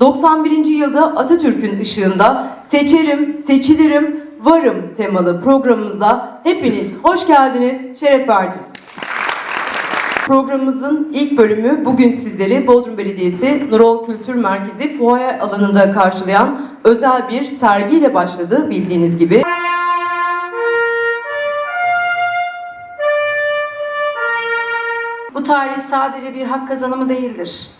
91. yılda Atatürk'ün ışığında Seçerim, Seçilirim, Varım temalı programımıza hepiniz hoş geldiniz, şeref verdiniz. Programımızın ilk bölümü bugün sizleri Bodrum Belediyesi Nurol Kültür Merkezi fuaye alanında karşılayan özel bir sergiyle başladı bildiğiniz gibi. Bu tarih sadece bir hak kazanımı değildir.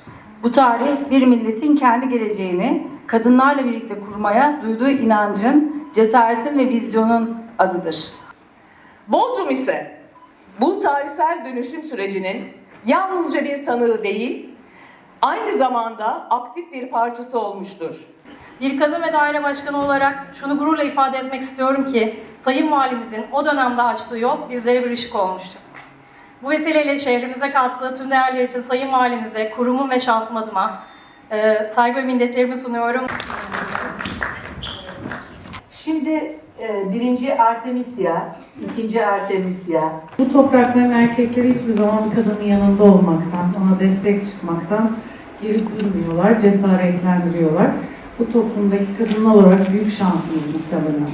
Bu tarih bir milletin kendi geleceğini kadınlarla birlikte kurmaya duyduğu inancın, cesaretin ve vizyonun adıdır. Bodrum ise bu tarihsel dönüşüm sürecinin yalnızca bir tanığı değil, aynı zamanda aktif bir parçası olmuştur. Bir kadın ve daire başkanı olarak şunu gururla ifade etmek istiyorum ki Sayın Valimizin o dönemde açtığı yol bizlere bir ışık olmuştur. Bu vesileyle şehrimize kattığı tüm değerler için Sayın Valimize, kurumum ve şahsım adıma e, saygı ve minnetlerimi sunuyorum. Şimdi e, birinci Artemisia, ikinci Artemisia, Bu toprakların erkekleri hiçbir zaman kadının yanında olmaktan, ona destek çıkmaktan geri durmuyorlar, cesaretlendiriyorlar. Bu toplumdaki kadınlar olarak büyük şansımız muhtemelen.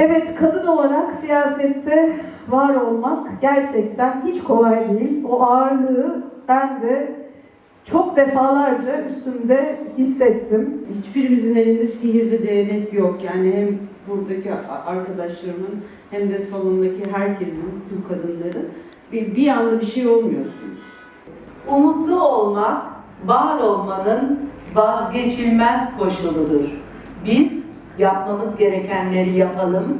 Evet, kadın olarak siyasette var olmak gerçekten hiç kolay değil. O ağırlığı ben de çok defalarca üstümde hissettim. Hiçbirimizin elinde sihirli değnek yok. Yani hem buradaki arkadaşlarımın hem de salondaki herkesin, tüm kadınların bir, bir anda bir şey olmuyorsunuz. umutlu olmak, var olmanın vazgeçilmez koşuludur. Biz yapmamız gerekenleri yapalım.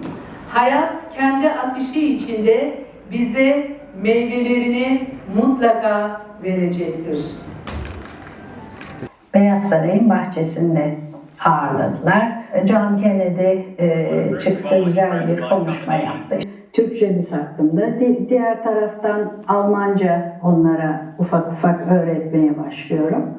Hayat kendi akışı içinde bize meyvelerini mutlaka verecektir. Beyaz Saray'ın bahçesinde ağırladılar. John Kennedy e, çıktı, güzel bir konuşma yaptı. Türkçemiz hakkında. Di- Diğer taraftan Almanca onlara ufak ufak öğretmeye başlıyorum.